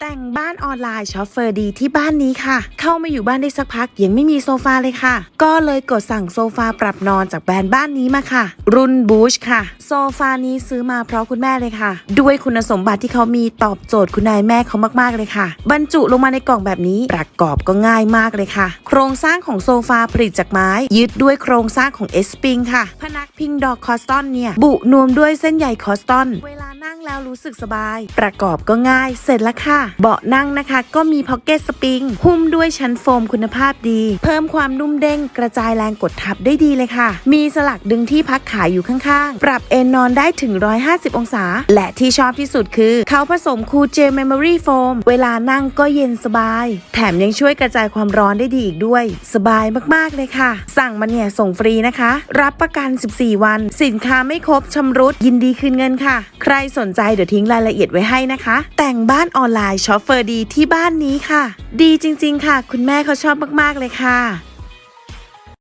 แต่งบ้านออนไลน์ช็อปเฟอร์ดีที่บ้านนี้ค่ะ เข้ามาอยู่บ้านได้สักพักยังไม่มีโซฟาเลยค่ะ ก็เลยกดสั่งโซฟาปรับนอนจากแบรนด์บ้านนี้มาค่ะ รุ่นบูชค่ะ โซฟานี้ซื้อมาเพราะคุณแม่เลยค่ะ ด้วยคุณสมบัติที่เขามีตอบโจทย์คุณนายแม่เขามากๆเลยค่ะ บรรจุลงมาในกล่องแบบนี้ประกอบก็ง่ายมากเลยค่ะ โครงสร้างของโซฟาผลิตจากไม้ ยึดด้วยโครงสร้างของเอสปิงค่ะ พนักพิงดอกคอสตอนเนี่ยบุนวมด้วยเส้นใยคอสตอนเวล แล้วรู้สึกสบาย ประกอบก็ง่ายเสร็จแล้วค่ะ เบาะนั่งนะคะ ก็มีพ็อกเก็ตสปริงหุ้มด้วยชั้นโฟมคุณภาพดี เพิ่มความนุ่มเด้งกระจายแรงกดทับได้ดีเลยค่ะ มีสลักดึงที่พักขาอยู่ข้างๆ ปรับเอนนอนได้ถึง 150 องศา และที่ชอบที่สุดคือ เขาผสมคูลเจลเมมโมรี่โฟมเวลานั่งก็เย็นสบาย แถมยังช่วยกระจายความร้อนได้ดีอีกด้วย สบายมากๆเลยค่ะ สั่งมาเนี่ยส่งฟรีนะคะ รับประกัน 14 วัน สินค้าไม่ครบชำรุดยินดีคืนเงินค่ะ ใครสนใจใจเดี๋ยวทิ้งรายละเอียดไว้ให้นะคะ แต่งบ้านออนไลน์ช็อปเฟอร์ดีที่บ้านนี้ค่ะ ดีจริง ๆ ค่ะ คุณแม่เขาชอบมากๆเลยค่ะ